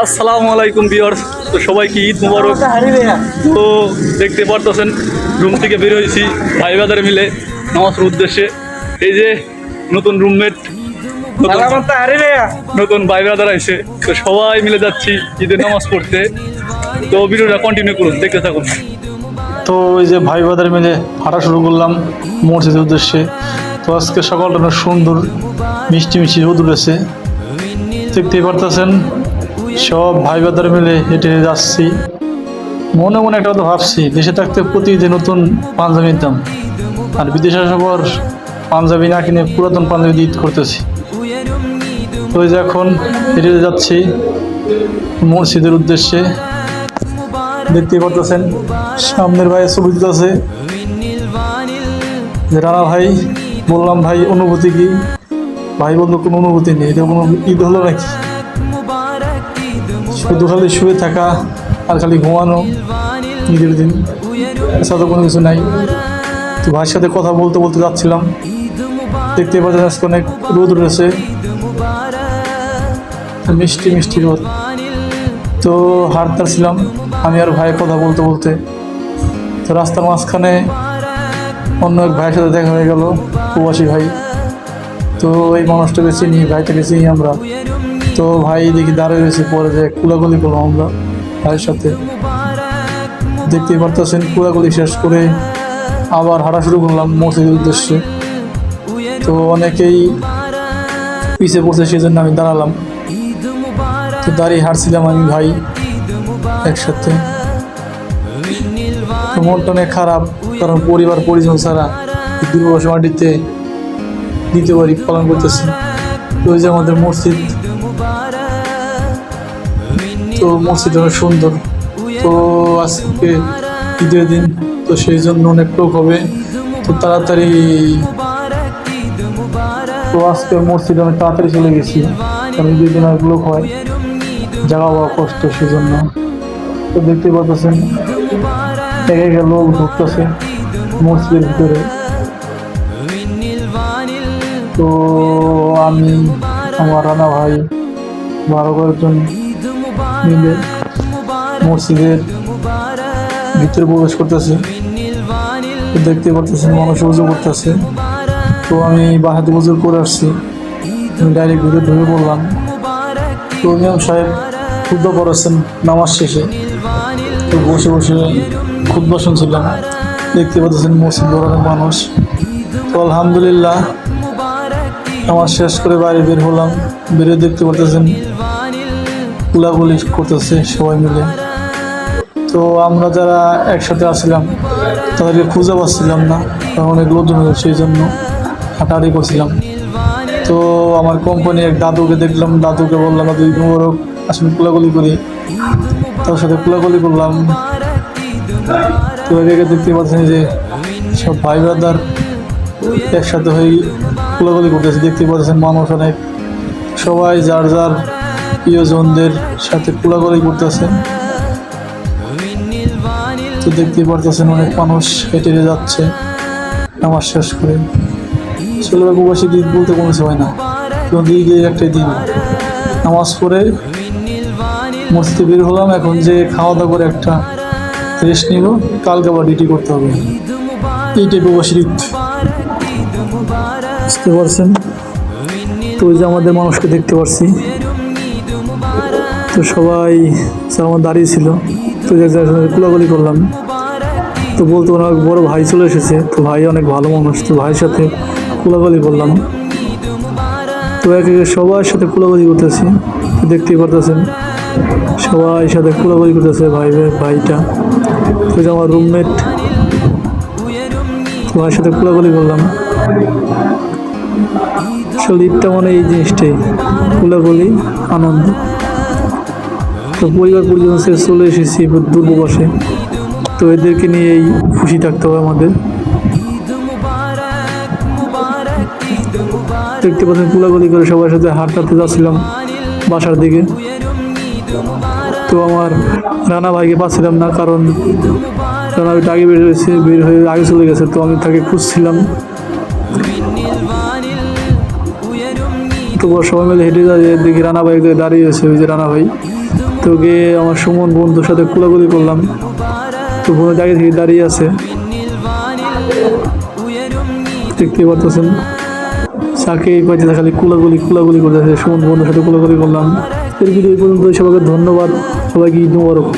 আসসালামু আলাইকুম বিয়ার্স তো সবাইকে ঈদ মুবারক? তো দেখতে পারতেছেন রুম থেকে বের হয়েছি ভাই বাজারে মিলে নামাজের উদ্দেশ্যে। এই যে নতুন রুমমেট নতুন ভাই বাজার আইসে তো সবাই মিলে যাচ্ছি ঈদের নামাজ পড়তে। তো ভিডিওটা কন্টিনিউ করুন দেখতে থাকুন। তো ওই যে ভাই বাদার মিলে হাঁটা শুরু করলাম মসজিদের উদ্দেশ্যে। তো আজকে সকালটা সুন্দর মিষ্টি মিষ্টি রোদ উঠেছে। দেখতেই পারতেছেন সব ভাই বাদার মিলে হেঁটে যাচ্ছি। মনে মনে একটা কথা ভাবছি, দেশে থাকতে প্রতিদিন নতুন পাঞ্জাবি নিতাম আর বিদেশে পর পাঞ্জাবি না কিনে পুরাতন পাঞ্জাবি দিয়ে ঈদ করতেছি। তো যে এখন হেঁটে যাচ্ছি মসজিদের উদ্দেশ্যে। দেখতে পারতেছেন, সামনের ভাই ছবি আছে যে রানা ভাই, বললাম ভাই, অনুভূতি কি? ভাই বলল কোনো অনুভূতি নেই এটা কোনো ঈদ হলো নাকি? শুধু খালি শুয়ে থাকা আর খালি ঘুমানো ঈদের দিন সাথে কোনো কিছু নাই। তো ভাইয়ের সাথে কথা বলতে বলতে যাচ্ছিলাম। দেখতে পাচ্ছেন আজকে অনেক রোদ রয়েছে মিষ্টি মিষ্টি রোদ। তো হাঁটতেছিলাম, আমি আর ভাই কথা বলতে বলতে। তো রাস্তার মাঝখানে অন্য এক ভাইয়ের সাথে দেখা হয়ে গেল, প্রবাসী ভাই। তো এই মানুষটা মানুষটাকে চিনি ভাইটাকে চিনি আমরা। তো ভাই দেখি দাঁড়িয়ে রয়েছে, পরে যে কুলাগুলি করলাম আমরা ভাইয়ের সাথে। দেখতেই পারতেছেন কুলাগুলি শেষ করে আবার হাঁটা শুরু করলাম মসজিদের উদ্দেশ্যে। তো অনেকেই পিছিয়ে পড়ছে, সেজন্য আমি দাঁড়ালাম। তো দাঁড়িয়ে হাঁটছিলাম আমি ভাই একসাথে। মনটা অনেক খারাপ, কারণ পরিবার পরিজন ছাড়া দুর্গবাস মাটিতে দ্বিতীয়বারই পালন করতেছি। তো ওই যে আমাদের মসজিদ, তো মসজিদ অনেক সুন্দর। তো আজকে ঈদের দিন, তো সেই জন্য অনেক লোক হবে। তো তাড়াতাড়ি তো আজকে মসজিদে অনেক তাড়াতাড়ি চলে গেছি। কারণ ঈদের দিন অনেক লোক হয়, যাওয়া পাওয়া কষ্ট সেজন্য। তো দেখতে পাচ্ছেন এক এক লোক ঢুকতেছে মসজিদের ভিতরে। আমি, আমার রানা ভাই, বারো কয়েকজন মিলে মসজিদের ভিতরে প্রবেশ করতেছে। দেখতে পারতেছেন, মানুষ উজু করতেছে। তো আমি বাহাতে উজু করে আসছি। আমি ডাইরেক্ট ভিতরে ঢুকে পড়লাম। তো ইমাম সাহেব ক্ষুদ্র করেছেন নামাজ শেষে। তো বসে বসে খুদ্া শুনছিলাম দেখতে পাচ্ছেন মসজিদ ধরনের মানুষ। তো আলহামদুলিল্লাহ আমার শেষ করে বাইরে বের হলাম। বেরিয়ে দেখতে পারতেছেন গুলাগুলি করতেছে সবাই মিলে। তো আমরা যারা একসাথে আসছিলাম, তাদেরকে খুঁজে পাচ্ছিলাম না, কারণ অনেক লোকজন সেই জন্য হাঁটাহাঁটি করছিলাম। তো আমার কোম্পানি এক দাদুকে দেখলাম, দাদুকে বললাম ঈদ মুবারক আসলে কোলাগুলি করি। তার সাথে কোলাগুলি করলাম। তো দেখতে পাচ্ছেন যে সব ভাই ব্রাদার একসাথে হয়ে কোলাগুলি করতেছে, দেখতে পাচ্ছেন মানুষ অনেক। সবাই যার যার প্রিয়জনদের সাথে কোলাগুলি করতেছেন তো দেখতে পারতেছেন অনেক মানুষ হেঁটে যাচ্ছে, নামাজ শেষ করে। ষোলো উপবাসী দিন বলতে কোনো হয় না এবং ঈদের একটা দিন, নামাজ পড়ে মসজিদে বের হলাম, এখন যে খাওয়া দাওয়া করে একটা রেস্ট নিব, কালকে আবার ডিউটি করতে হবে। এইটাই প্রবাসী ঈদ বুঝতে পারছেন? তো ওই যে আমাদের মানুষকে দেখতে পারছি। তো সবাই আমার দাঁড়িয়ে ছিল, তো কুলাগুলি করলাম, তো বলতো অনেক বড় ভাই চলে এসেছে, তো ভাই অনেক ভালো মানুষ, তো ভাইয়ের সাথে কোলাগুলি করলাম। তো এক সবার সাথে কোলাগুলি করতেছি, দেখতেই পারতেছেন। সবাই সাথে কোলাগুলি করতেছে ভাই ভাই ভাইটা। তো আমার রুমমেট ভাইয়ের সাথে কোলাগুলি করলাম। আসলে মানে এই জিনিসটাই কোলাগুলি আনন্দ। তো পরিবার পরিজন চলে এসেছি দুর্ববাসে তো এদেরকে নিয়েই খুশি থাকতে হবে আমাদের। দেখতে পাচ্ছেন কুলাগুলি করে সবার সাথে হাঁটতে যাচ্ছিলাম বাসার দিকে। তো আমার রানা ভাইকে পাচ্ছিলাম না কারণ রানা ভাইটা আগে বের হয়েছে, বের হয়ে আগে চলে গেছে, তো আমি তাকে খুঁজছিলাম। তারপর সবাই মিলে হেঁটে যায় দেখি রানা ভাই দাঁড়িয়ে আছে, ওই যে রানা ভাই তো গিয়ে আমার সুমন বন্ধুর সাথে কুলাকুলি করলাম। তো বোন জায়গা থেকে দাঁড়িয়ে আছে। দেখতে পারতেছেন। সাকে এই পাইতে খালি কুলাগুলি কুলাগুলি করতেছে, সুমন বন্ধুর সাথে কুলাগুলি করলাম। এর ভিডিও পর্যন্ত সবাইকে ধন্যবাদ। সবাইকে ঈদ মুবারক।